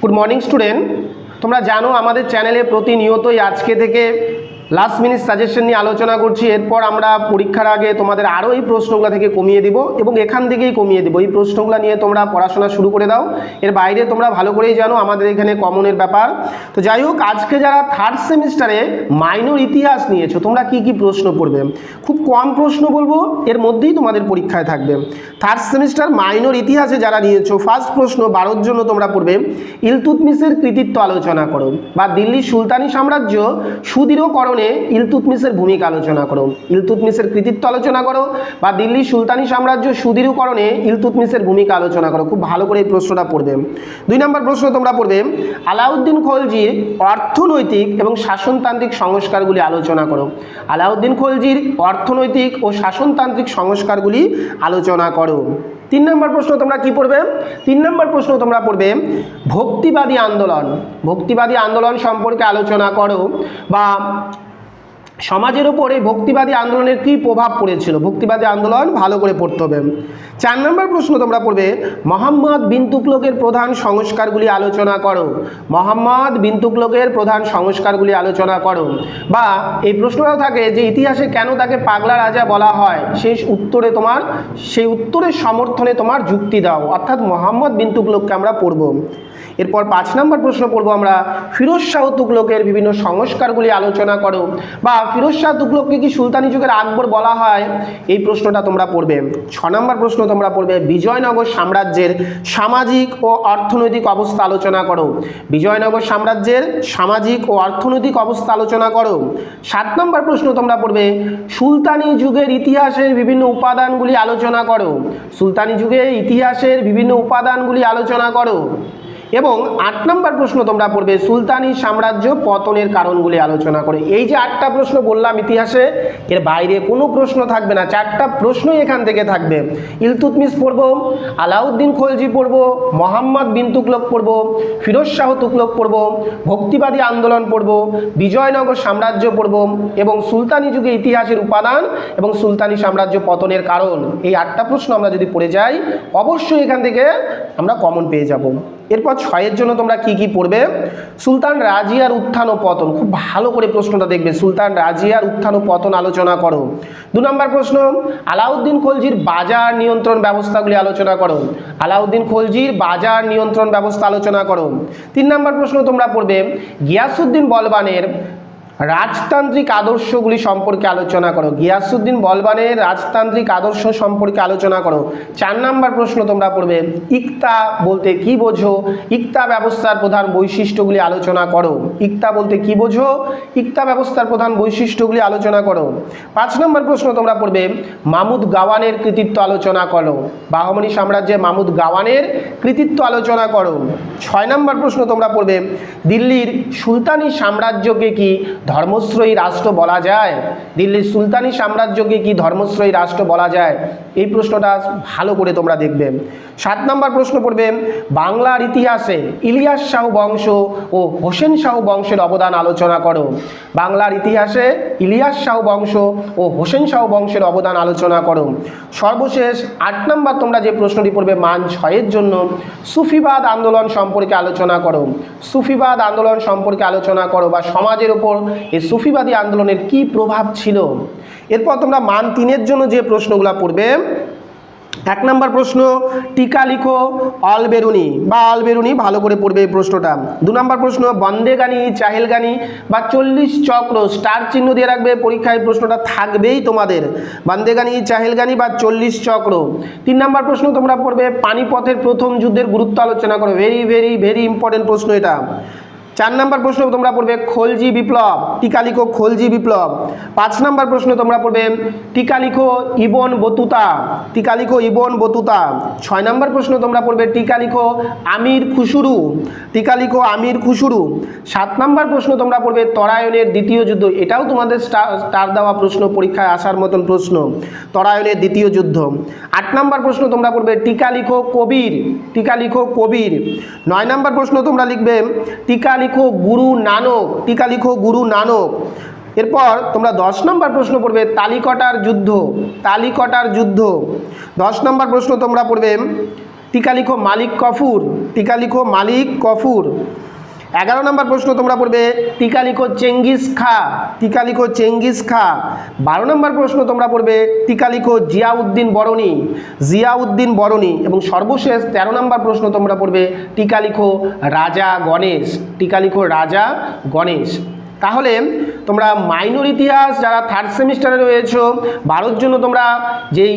Good morning student তোমরা জানো আমাদের চ্যানেলে প্রতিনিয়তই আজকে থেকে লাস্ট মিনিট সাজেশন নিয়ে আলোচনা করছি, এরপর আমরা পরীক্ষার আগে তোমাদের আরও এই প্রশ্নগুলো থেকে কমিয়ে দিব এবং এখান থেকেই কমিয়ে দিব। এই প্রশ্নগুলো নিয়ে তোমরা পড়াশোনা শুরু করে দাও। এর বাইরে তোমরা ভালো করেই জানো আমাদের এখানে কমনের ব্যাপার। তো যাই হোক, আজকে যারা থার্ড সেমিস্টারে মাইনর ইতিহাস নিয়েছো, তোমরা কি কি প্রশ্ন পড়বে? খুব কম প্রশ্ন বলব, এর মধ্যেই তোমাদের পরীক্ষায় থাকবে। থার্ড সেমিস্টার মাইনর ইতিহাসে যারা নিয়েছো ফার্স্ট প্রশ্ন বারোর জন্য তোমরা পড়বে ইলতুতমিসের কৃতিত্ব আলোচনা করো বা দিল্লির সুলতানি সাম্রাজ্য সুদৃঢ় সুদৃঢ়করণে ইলতুতমিসের ভূমিকা আলোচনা করো। ইলতুতমিসের কৃতিত্ব আলোচনা করো বা দিল্লির সুলতানি সাম্রাজ্য সুদৃঢ়করণে ইলতুতমিসের ভূমিকা আলোচনা করো। খুব ভালো করে এই প্রশ্নটা পড়বে। দুই নম্বর প্রশ্ন তোমরা পড়বে, আলাউদ্দিন খলজির অর্থনৈতিক এবং শাসনতান্ত্রিক সংস্কারগুলি আলোচনা করো। আলাউদ্দিন খলজির অর্থনৈতিক ও শাসনতান্ত্রিক সংস্কারগুলি আলোচনা করো। তিন নম্বর প্রশ্ন তোমরা কি পড়বে? তিন নম্বর প্রশ্ন তোমরা পড়বে, ভক্তিবাদী আন্দোলন। ভক্তিবাদী আন্দোলন সম্পর্কে আলোচনা করো বা সমাজের উপর এই ভক্তিবাদী আন্দোলনের কী প্রভাব পড়েছিল? ভক্তিবাদী আন্দোলন ভালো করে পড়তে হবে। চার নম্বর প্রশ্ন তোমরা পড়বে, মোহাম্মদ বিন প্রধান সংস্কারগুলি আলোচনা করো। মোহাম্মদ বিন প্রধান সংস্কারগুলি আলোচনা করো। বা এই প্রশ্নটাও থাকে যে ইতিহাসে কেন তাকে পাগলা রাজা বলা হয়? সেই উত্তরে তোমার, সেই উত্তরের সমর্থনে তোমার যুক্তি দাও। অর্থাৎ মোহাম্মদ বিন আমরা পড়ব। এরপর পাঁচ নম্বর প্রশ্ন পড়ব আমরা, ফিরোজ শাহ তুগলকের বিভিন্ন সংস্কারগুলি আলোচনা করো। বা ফিরোজ শাহ তুগলককে কি সুলতানি যুগের আকবর বলা হয়? এই প্রশ্নটা তোমরা পড়বে। ছ নম্বর প্রশ্ন তোমরা পড়বে, বিজয়নগর সাম্রাজ্যের সামাজিক ও অর্থনৈতিক অবস্থা আলোচনা করো। বিজয়নগর সাম্রাজ্যের সামাজিক ও অর্থনৈতিক অবস্থা আলোচনা করো। সাত নম্বর প্রশ্ন তোমরা পড়বে, সুলতানি যুগের ইতিহাসের বিভিন্ন উপাদানগুলি আলোচনা করো। সুলতানি যুগের ইতিহাসের বিভিন্ন উপাদানগুলি আলোচনা করো। এবং আট নম্বর প্রশ্ন তোমরা পড়বে, সুলতানি সাম্রাজ্য পতনের কারণগুলি আলোচনা করে। এই যে আটটা প্রশ্ন বললাম ইতিহাসে, এর বাইরে কোনো প্রশ্ন থাকবে না, চারটা প্রশ্নই এখান থেকে থাকবে। ইলতুতমিস পড়ব, আলাউদ্দিন খলজি পড়ব, মোহাম্মদ বিন তুকলক পড়ব, ফিরোজ শাহ তুকলক পড়ব, ভক্তিবাদী আন্দোলন পড়ব, বিজয়নগর সাম্রাজ্য পড়ব এবং সুলতানি যুগে ইতিহাসের উপাদান এবং সুলতানি সাম্রাজ্য পতনের কারণ। এই আটটা প্রশ্ন আমরা যদি পড়ে যাই, অবশ্যই এখান থেকে আমরা কমন পেয়ে যাব। এরপর ছয়ের জন্য তোমরা কি কি পড়বে? সুলতান রাজিয়ার উত্থান ও পতন। খুব ভালো করে প্রশ্নটা দেখবে। সুলতান রাজিয়ার উত্থান ও পতন আলোচনা করো। দু নম্বর প্রশ্ন, আলাউদ্দিন খলজির বাজার নিয়ন্ত্রণ ব্যবস্থাগুলি আলোচনা করো। আলাউদ্দিন খলজির বাজার নিয়ন্ত্রণ ব্যবস্থা আলোচনা করো। তিন নম্বর প্রশ্ন তোমরা পড়বে গিয়াসুদ্দিন বলবানের রাজতান্ত্রিক আদর্শগুলি সম্পর্কে আলোচনা করো। গিয়াসুদ্দিন বলবানের রাজতান্ত্রিক আদর্শ সম্পর্কে আলোচনা করো। চার নাম্বার প্রশ্ন তোমরা পড়বে, ইকতা বলতে কি বোঝো? ইকতা ব্যবস্থার প্রধান বৈশিষ্ট্যগুলি আলোচনা করো। ইকতা বলতে কি বোঝো? ইকতা ব্যবস্থার প্রধান বৈশিষ্ট্যগুলি আলোচনা করো। পাঁচ নম্বর প্রশ্ন তোমরা পড়বে, মামুদ গাওয়ানের কৃতিত্ব আলোচনা করো। বাহমনি সাম্রাজ্যে মামুদ গাওয়ানের কৃতিত্ব আলোচনা করো। ছয় নম্বর প্রশ্ন তোমরা পড়বে, দিল্লির সুলতানি সাম্রাজ্যকে কি ধর্মশ্রয়ী রাষ্ট্র বলা যায়? দিল্লির সুলতানি সাম্রাজ্যকে কি ধর্মশ্রয়ী রাষ্ট্র বলা যায়? এই প্রশ্নটা ভালো করে তোমরা দেখবে। সাত নম্বর প্রশ্ন পড়বে, বাংলার ইতিহাসে ইলিয়াস শাহ বংশ ও হোসেন শাহ বংশের অবদান আলোচনা করো। বাংলার ইতিহাসে ইলিয়াস শাহ বংশ ও হোসেন শাহ বংশের অবদান আলোচনা করো। সর্বশেষ আট নম্বর তোমরা যে প্রশ্নটি পড়বে, মান ছয়ের জন্য, সুফিবাদ আন্দোলন সম্পর্কে আলোচনা করো। সুফিবাদ আন্দোলন সম্পর্কে আলোচনা করো বা সমাজের ওপর এই সুফিবাদী আন্দোলনের কি প্রভাব ছিল? এরপর তোমরা মান তিনের জন্য যে প্রশ্নগুলো পড়বে, এক নম্বর প্রশ্ন, টিকা লিখো অল বেরুনি বা অল বেরুনি ভালো করে পড়বে এই প্রশ্নটা। দু নম্বর প্রশ্ন, বন্দে গানি, চাহেল গানি, বা চল্লিশ চক্র, স্টার চিহ্ন দিয়ে রাখবে পরীক্ষায়, প্রশ্নটা থাকবেই তোমাদের। বন্দে গানি, চাহেল গানি, বা চল্লিশ চক্র। তিন নম্বর প্রশ্ন তোমরা পড়বে, পানিপথের প্রথম যুদ্ধের গুরুত্ব আলোচনা করো। ভেরি ভেরি ভেরি ইম্পর্টেন্ট প্রশ্ন এটা। চার নম্বর প্রশ্ন তোমরা পড়বে খোলজি বিপ্লব টিকা লিখো খোলজি বিপ্লব। পাঁচ নম্বর প্রশ্ন তোমরা পড়বে টিকা লিখো ইবন বতুতা টিকা লিখো ইবন বতুতা। ছয় নম্বর প্রশ্ন তোমরা পড়বে টিকা লিখো আমির খুশুরু টিকা লিখো আমির খুশুরু। সাত নম্বর প্রশ্ন তোমরা পড়বে তরায়নের দ্বিতীয় যুদ্ধ। এটাও তোমাদের স্টার দেওয়া প্রশ্ন, পরীক্ষায় আসার মতন প্রশ্ন। তরায়নের দ্বিতীয় যুদ্ধ। আট নম্বর প্রশ্ন তোমরা পড়বে টিকা লিখো কবির টিকা লিখো কবির। নয় নম্বর প্রশ্ন তোমরা লিখবে টিকা লিখো গুরু নানক, টিকা লিখো গুরু নানক। এরপর তোমরা দশ নম্বর প্রশ্ন পড়বে, তালিকটার যুদ্ধ তালিকটার যুদ্ধ। দশ নম্বর প্রশ্ন তোমরা পড়বে, টিকা লিখো মালিক কফুর, টিকা লিখো মালিক কফুর। এগারো নম্বর প্রশ্ন তোমরা পড়বে টিকা লিখো চেঙ্গিস খা টিকা লিখো চেঙ্গিস খা। বারো নম্বর প্রশ্ন তোমরা পড়বে টিকা লিখো জিয়াউদ্দিন বরণী জিয়াউদ্দিন বরণী। এবং সর্বশেষ তেরো নম্বর প্রশ্ন তোমরা পড়বে টিকালিখো রাজা গণেশ টিকালিখো রাজা গণেশ। তাহলে তোমরা মাইনর ইতিহাস যারা থার্ড সেমিস্টারে রয়েছো, বারোর জন্য তোমরা যেই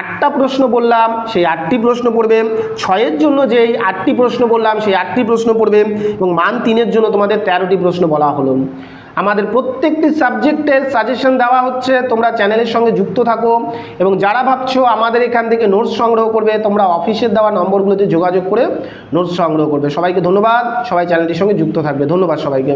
আটটা প্রশ্ন বললাম সেই আটটি প্রশ্ন পড়বে। ছয়ের জন্য যেই আটটি প্রশ্ন বললাম সেই আটটি প্রশ্ন পড়বে এবং মান তিনের জন্য তোমাদের তেরোটি প্রশ্ন বলা হলো। আমাদের প্রত্যেকটি সাবজেক্টের সাজেশন দেওয়া হচ্ছে, তোমরা চ্যানেলের সঙ্গে যুক্ত থাকো এবং যারা ভাবছ আমাদের এখান থেকে নোটস সংগ্রহ করবে, তোমরা অফিসের দেওয়া নম্বরগুলোতে যোগাযোগ করে নোটস সংগ্রহ করবে। সবাইকে ধন্যবাদ, সবাই চ্যানেলটির সঙ্গে যুক্ত থাকবে। ধন্যবাদ সবাইকে।